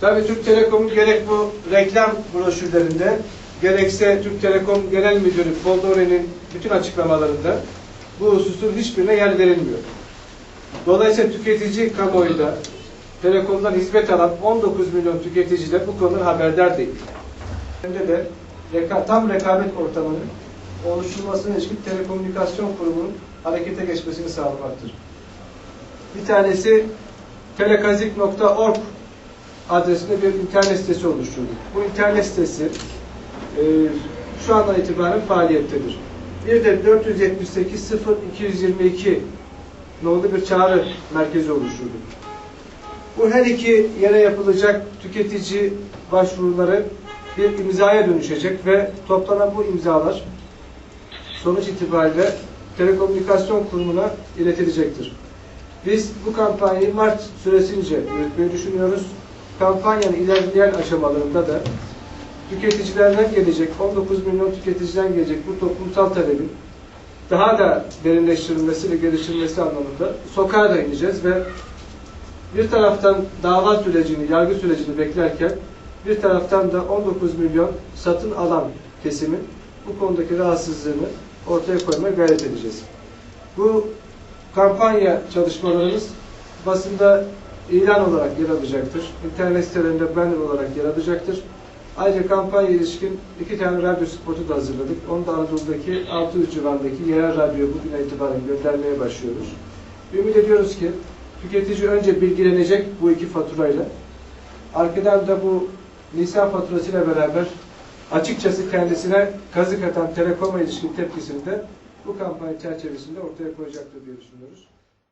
Tabii Türk Telekom'un gerek bu reklam broşürlerinde gerekse Türk Telekom Genel Müdürü Boldore'nin bütün açıklamalarında bu hususun hiçbirine yer verilmiyor. Dolayısıyla tüketici kamuoyunda Telekom'dan hizmet alan 19 milyon tüketici de bu konudan haberdar değil. Hem de reka- tam rekabet ortamının oluşturulmasına ilişkin telekomünikasyon kurumunun harekete geçmesini sağlamaktır. Bir tanesi telekazik.org adresinde bir internet sitesi oluşturduk. Bu internet sitesi e, şu andan itibaren faaliyettedir. Bir de 478 0222 nolu bir çağrı merkezi oluşturduk. Bu her iki yere yapılacak tüketici başvuruları bir imzaya dönüşecek ve toplanan bu imzalar sonuç itibariyle Telekomünikasyon Kurumu'na iletilecektir. Biz bu kampanyayı Mart süresince yürütmeyi düşünüyoruz. Kampanyanın ilerleyen aşamalarında da tüketicilerden gelecek, 19 milyon tüketiciden gelecek bu toplumsal talebin daha da derinleştirilmesi ve geliştirilmesi anlamında sokağa da ineceğiz ve bir taraftan dava sürecini, yargı sürecini beklerken bir taraftan da 19 milyon satın alan kesimin bu konudaki rahatsızlığını ortaya koymaya gayret edeceğiz. Bu kampanya çalışmalarımız basında ilan olarak yer alacaktır. İnternet sitelerinde banner olarak yer alacaktır. Ayrıca kampanya ilişkin iki tane radyo spotu da hazırladık. Onu da Anadolu'daki 600 civarındaki yerel radyo bugüne itibaren göndermeye başlıyoruz. Ümit ediyoruz ki tüketici önce bilgilenecek bu iki faturayla. Arkadan da bu Nisan faturasıyla beraber açıkçası kendisine kazık atan Telekom'a ilişkin tepkisini de bu kampanya çerçevesinde ortaya koyacaktır diye düşünüyoruz.